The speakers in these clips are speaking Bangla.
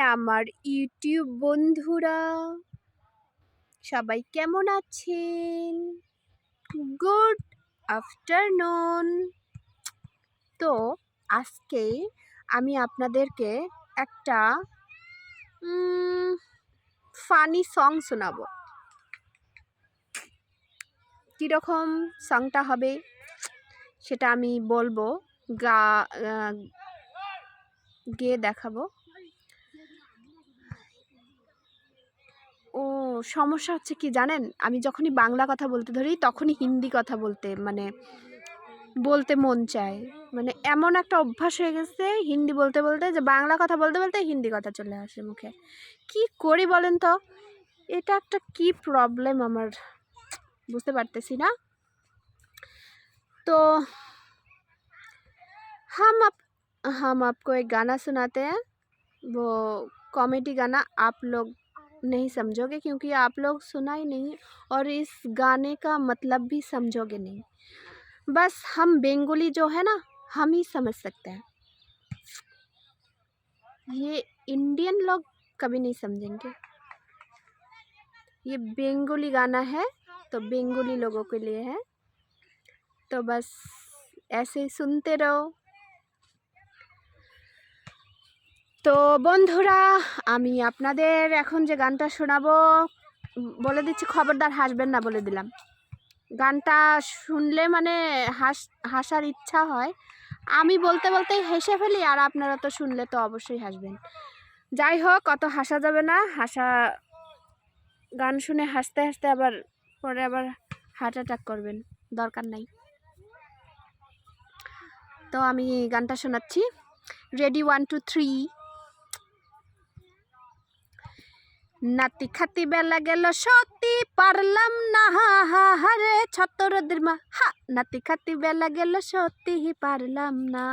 আমার ইউটিউব বন্ধুরা। সবাই কেমন আছেন? Good afternoon. তো, আজকে আমি আপনাদেরকে একটা ফানি সং শোনাবো। কীরকম সংটা হবে সেটা আমি বলব, গা গেয়ে দেখাবো ও সমস্যা হচ্ছে কি জানেন আমি যখনই বাংলা কথা বলতে ধরি তখনই হিন্দি কথা বলতে মানে বলতে মন চায় মানে এমন একটা অভ্যাস হয়ে গেছে হিন্দি বলতে বলতে যে বাংলা কথা বলতে বলতে হিন্দি কথা চলে আসে মুখে কি করি বলেন তো এটা একটা কি প্রবলেম আমার বুঝতে পারতেছি না তো हम आप हम आपको एक गाना सुनाते हैं वो कॉमेडी गाना आप लोग नहीं समझोगे क्योंकि आप लोग सुना ही नहीं और इस गाने का मतलब भी समझोगे नहीं। बस हम बेंगोली जो है ना, हम ही समझ सकते हैं। ये इंडियन लोग कभी नहीं समझेंगे। ये बेंगोली गाना है तो बेंगोली लोगों के लिए है। तो बस ऐसे ही सुनते रहो। তো বন্ধুরা, আমি আপনাদের এখন যে গানটা শোনাবো বলে দিচ্ছি, খবরদার হাসবেন না বলে দিলাম। গানটা শুনলে মানে হাস, হাসার ইচ্ছা হয়। আমি বলতে বলতেই হেসে ফেলি, আর আপনারা তো শুনলে তো অবশ্যই হাসবেন। যাই হোক, অত হাসা যাবে না। হাসা, গান শুনে হাসতে হাসতে আবার, পরে আবার হার্ট অ্যাটাক করবেন। দরকার নাই। তো আমি গানটা শোনাচ্ছি। রেডি ওয়ান টু থ্রি নাতি খাতি বেলা গেল সত্যি পারলাম না, হা হা হারে ছতরদের মা। হা, নাতি খাতি বেলা গেল সত্যি পারলাম না।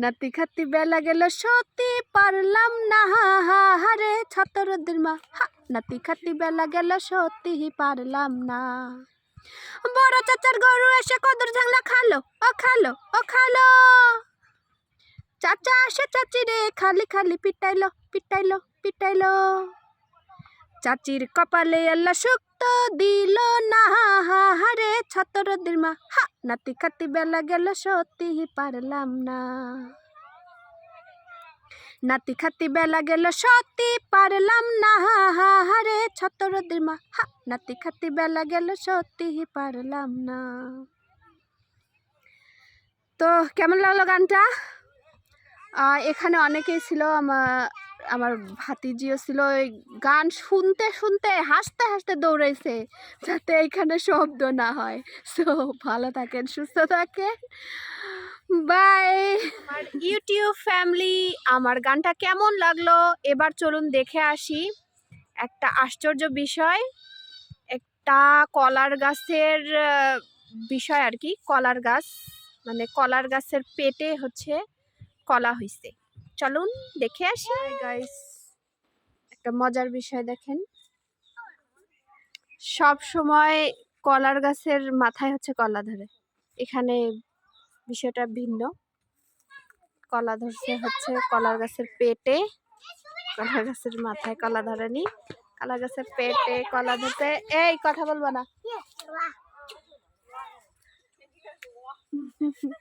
নাতি খাতি বেলা গেল সত্যি পারলাম না, হা হা হারে ছতরদের মা। হা, নাতি খাতি বেলা গেল সত্যি পারলাম না। বড় চাচার গরু এসে কদর ঝাংলা খালো, ও খালো ও খালো। চাচা আসে, চাচি রে, খালি খালি পিটাইলো। পিটাইলো পিটাইলো। চাচির কপালে আল্লাহ শুক্ত দিল না। হা হারে ছতর দিমা হা, নাতি খাতি বেলা গেল সত্যি পারলাম না। নাতি খাতি বেলা গেল সত্যি পারলাম না। হা হারে ছতর দিমা হা, নাতি খাতি বেলা গেল সত্যি পারলাম না। তো, কেমন লাগল গানটা? এখানে অনেকেই ছিল আমার আমার ভাতিজিও ছিল ওই গান শুনতে শুনতে, হাসতে হাসতে দৌড়াইছে, যাতে এখানে শব্দ না হয়। সো ভালো থাকেন, সুস্থ থাকেন। বাই আমার ইউটিউব ফ্যামিলি আমার গানটা কেমন লাগল? এবার চলুন দেখে আসি। একটা আশ্চর্য বিষয়, একটা কলার গাছের বিষয় আর কি, কলার গাছ মানে কলার গাছের পেটে হচ্ছে কলা হইছে। চলুন দেখে আসি। গাইস একটা মজার বিষয় দেখেন। সব সময় কলার গাছের মাথায় হচ্ছে কলা ধরে। এখানে বিষয়টা ভিন্ন। কলা ধরছে হচ্ছে কলার গাছের পেটে কলার গাছের মাথায় কলা ধরেনি। কলা গাছের পেটে কলা ধরতে এই কথা বলব না।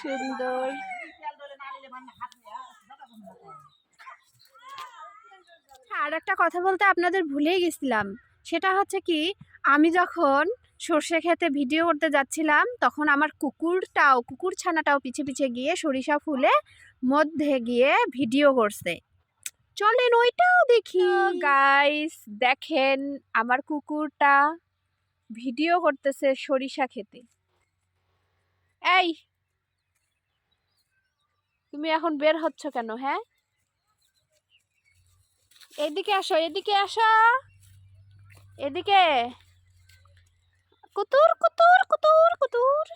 সুন্দর। আর একটা কথা বলতে আপনাদের ভুলেই গেছিলাম। সেটা হচ্ছে কি, আমি যখন সর্ষে খেতে ভিডিও করতে যাচ্ছিলাম, তখন আমার কুকুরটাও, কুকুর ছানাটাও পিছে পিছে গিয়ে সরিষা ফুলে মধ্যে গিয়ে ভিডিও করছে। চলেন ওইটাও দেখি। গাইস দেখেন আমার কুকুরটা ভিডিও করতেছে সরিষা খেতে। এই তুমি এখন বের হচ্ছ কেন হ্যাঁ? এদিকে আসো এদিকে আসো। এদিকে। কুতুর কুতুর কুতুর কুতুর।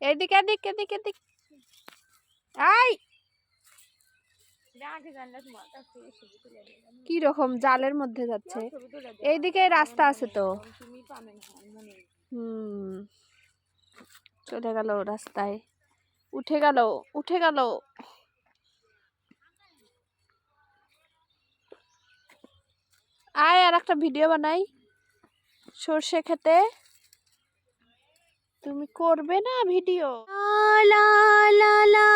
এদিকে এদিকে এদিকে এদিকে। আই কি রকম জালের মধ্যে যাচ্ছে। এইদিকে রাস্তা আছে তো। হুম, চলে গেল রাস্তায়। উঠে গেল উঠে গেল। আয় আর একটা ভিডিও বানাই। সর্ষে খেতে। তুমি করবে না ভিডিও? লা লা লা।